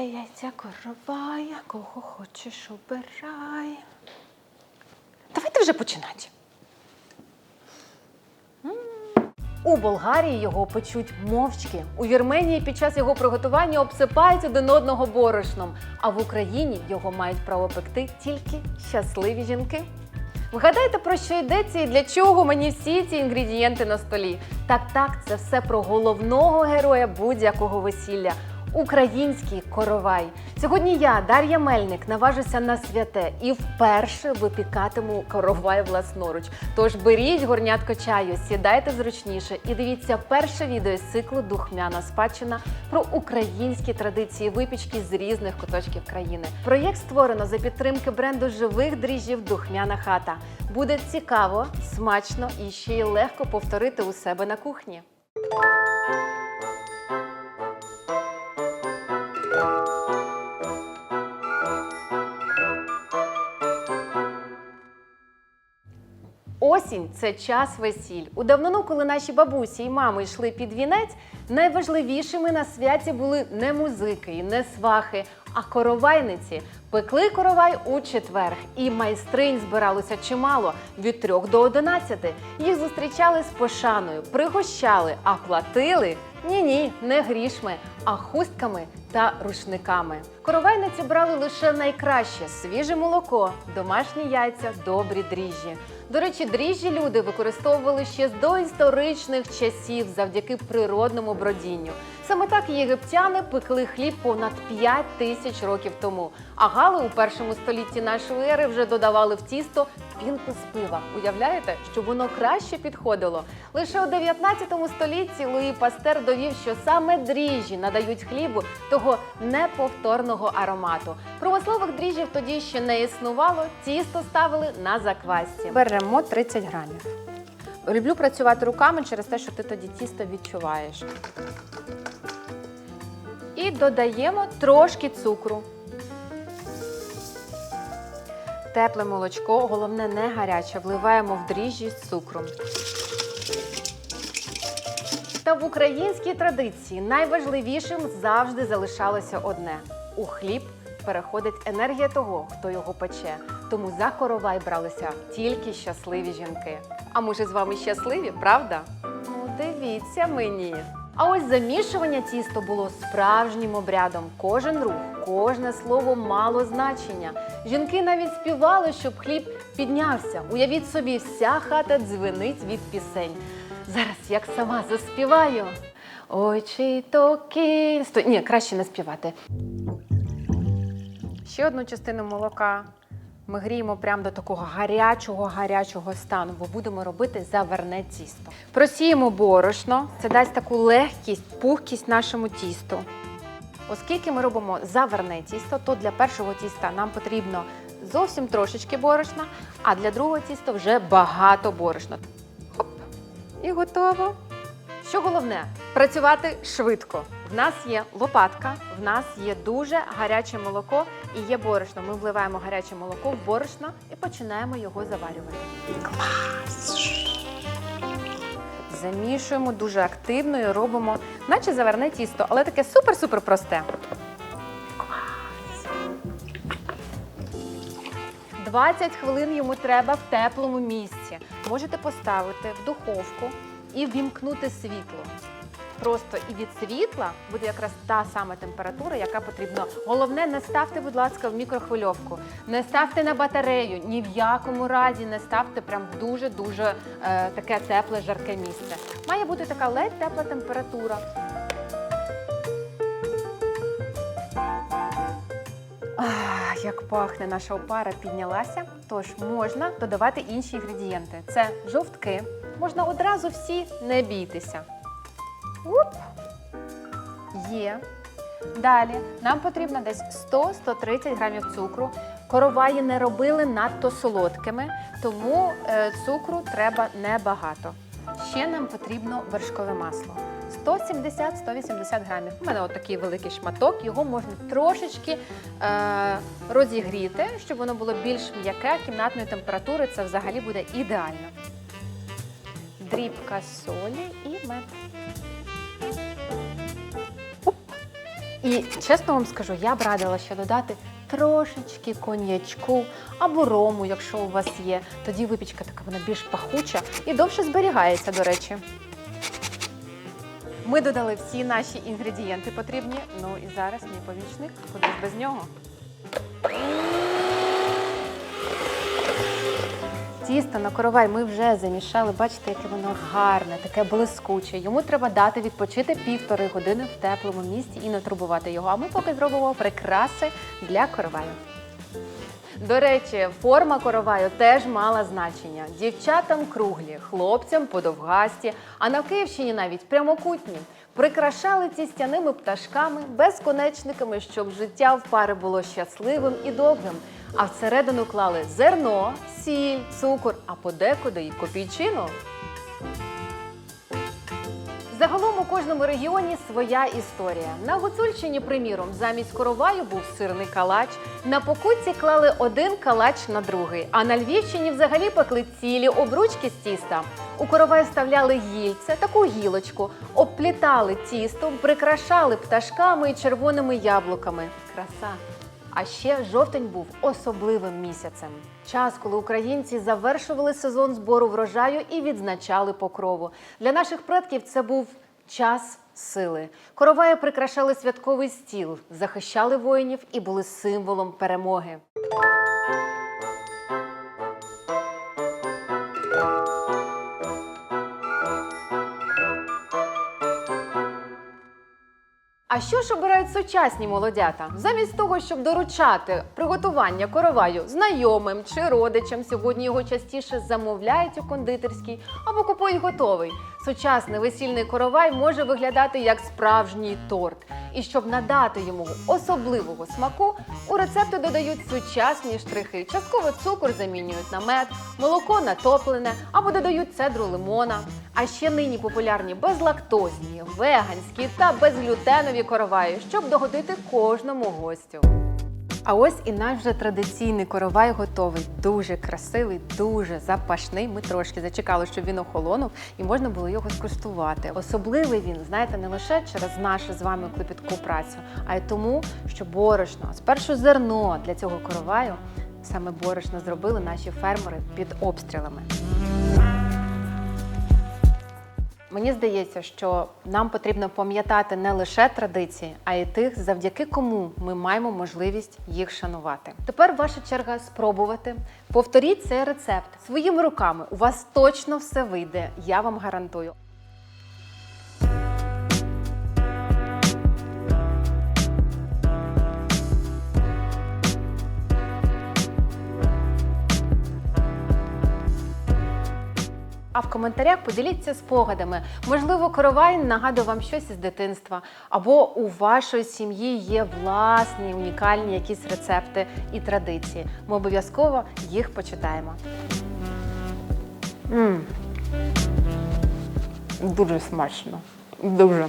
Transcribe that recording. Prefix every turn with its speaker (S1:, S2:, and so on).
S1: Яйця, яйця, коровай, кого хочеш обирай. Давайте вже починати. У Болгарії його печуть мовчки. У Вірменії під час його приготування обсипають один одного борошном. А в Україні його мають право пекти тільки щасливі жінки. Вгадайте, про що йдеться і для чого мені всі ці інгредієнти на столі? Так, так, це все про головного героя будь-якого весілля. Український коровай. Сьогодні я, Дар'я Мельник, наважуся на святе і вперше випікатиму коровай власноруч. Тож беріть горнятко чаю, сідайте зручніше і дивіться перше відео з циклу Духмяна спадщина про українські традиції випічки з різних куточків країни. Проєкт створено за підтримки бренду живих дріжджів Духмяна хата. Буде цікаво, смачно і ще й легко повторити у себе на кухні. Осінь це час весіль. У давнину, коли наші бабусі і мами йшли під вінець, найважливішими на святі були не музики і не свахи, а коровайниці. Пекли коровай у четверг, і майстринь збиралося чимало від трьох до одинадцяти. Їх зустрічали з пошаною, пригощали, а платили ні, ні, не грішми, а хустками та рушниками. Коровайниці брали лише найкраще свіже молоко, домашні яйця, добрі дріжджі. До речі, дріжджі люди використовували ще з доісторичних часів завдяки природному бродінню. Саме так єгиптяни пекли хліб понад 5 тисяч років тому. А гали у першому столітті нашої ери вже додавали в тісто пінку з пива. Уявляєте, щоб воно краще підходило? Лише у 19 столітті Луї Пастер довів, що саме дріжджі надають хлібу того неповторного аромату. Промислових дріжджів тоді ще не існувало. Тісто ставили на заквасці. Беремо 30 грамів. Люблю працювати руками через те, що ти тоді тісто відчуваєш. І додаємо трошки цукру. Тепле молочко, головне не гаряче, вливаємо в дріжджі з цукром. Та в українській традиції найважливішим завжди залишалося одне: у хліб переходить енергія того, хто його пече. Тому за коровай бралися тільки щасливі жінки. А ми ж з вами щасливі, правда? Ну, дивіться мені. А ось замішування тіста було справжнім обрядом. Кожен рух, кожне слово мало значення. Жінки навіть співали, щоб хліб піднявся. Уявіть собі, вся хата дзвенить від пісень. Зараз як сама заспіваю. Ой, чи то кінь. Стой, ні, краще не співати. Ще одну частину молока ми гріємо прямо до такого гарячого гарячого стану, бо будемо робити заварне тісто. Просіємо борошно, це дасть таку легкість, пухкість нашому тісту. Оскільки ми робимо заварне тісто, то для першого тіста нам потрібно зовсім трошечки борошна, а для другого тіста вже багато борошна. Хоп, і готово. Що головне працювати швидко. В нас є лопатка, в нас є дуже гаряче молоко і є борошно. Ми вливаємо гаряче молоко в борошно і починаємо його заварювати. Клас! Замішуємо дуже активно і робимо, наче заверне тісто, але таке супер-супер просте. Клас! 20 хвилин йому треба в теплому місці. Можете поставити в духовку і вімкнути світло. Просто і від світла буде якраз та сама температура, яка потрібна. Головне, не ставте, будь ласка, в мікрохвильовку, не ставте на батарею, ні в якому разі не ставте прям дуже-дуже е, таке тепле, жарке місце. Має бути така ледь тепла температура. Ах, як пахне наша опара піднялася, тож можна додавати інші інгредієнти. Це жовтки. Можна одразу всі, не бійтеся. Уп. Є. Далі нам потрібно десь 100-130 грамів цукру. Короваї не робили надто солодкими, тому е, цукру треба небагато. Ще нам потрібно вершкове масло. 170-180 грамів. У мене отакий великий шматок, його можна трошечки е, розігріти, щоб воно було більш м'яке, кімнатної температури це взагалі буде ідеально. Дрібка солі і мед. І чесно вам скажу, я б радила ще додати трошечки коньячку або рому, якщо у вас є. Тоді випічка така вона більш пахуча і довше зберігається, до речі. Ми додали всі наші інгредієнти потрібні. Ну і зараз мій помічник, куди без нього. Тісто на коровай ми вже замішали. Бачите, яке воно гарне, таке блискуче. Йому треба дати відпочити півтори години в теплому місці і не турбувати його. А ми поки зробимо прикраси для короваю. До речі, форма короваю теж мала значення. Дівчатам круглі, хлопцям подовгасті, а на Київщині навіть прямокутні. Прикрашали тістяними пташками, безконечниками, щоб життя в пари було щасливим і довгим. А всередину клали зерно, сіль, цукор, а подекуди й копійчину. Загалом у кожному регіоні своя історія. На Гуцульщині, приміром, замість короваю був сирний калач. На покутці клали один калач на другий. А на Львівщині взагалі пекли цілі обручки з тіста. У коровай вставляли гільце, таку гілочку, обплітали тістом, прикрашали пташками і червоними яблуками. Краса. А ще жовтень був особливим місяцем. Час, коли українці завершували сезон збору врожаю і відзначали покрову. Для наших предків це був час сили. Короваї прикрашали святковий стіл, захищали воїнів і були символом перемоги. А що ж обирають сучасні молодята? Замість того, щоб доручати приготування короваю знайомим чи родичам, сьогодні його частіше замовляють у кондитерській або купують готовий. Сучасний весільний коровай може виглядати як справжній торт. І щоб надати йому особливого смаку, у рецепти додають сучасні штрихи. Частково цукор замінюють на мед, молоко на топлене або додають цедру лимона. А ще нині популярні безлактозні, веганські та безглютенові короваї, щоб догодити кожному гостю. А ось і наш вже традиційний коровай готовий. Дуже красивий, дуже запашний. Ми трошки зачекали, щоб він охолонув, і можна було його скуштувати. Особливий він, знаєте, не лише через нашу з вами клопітку працю, а й тому, що борошно, спершу зерно для цього короваю, саме борошно зробили наші фермери під обстрілами. Мені здається, що нам потрібно пам'ятати не лише традиції, а й тих, завдяки кому ми маємо можливість їх шанувати. Тепер ваша черга спробувати. Повторіть цей рецепт своїми руками. У вас точно все вийде. Я вам гарантую. Коментарях поділіться спогадами. Можливо, коровай нагадує вам щось із дитинства, або у вашої сім'ї є власні унікальні якісь рецепти і традиції. Ми обов'язково їх почитаємо. м Дуже смачно. Дуже.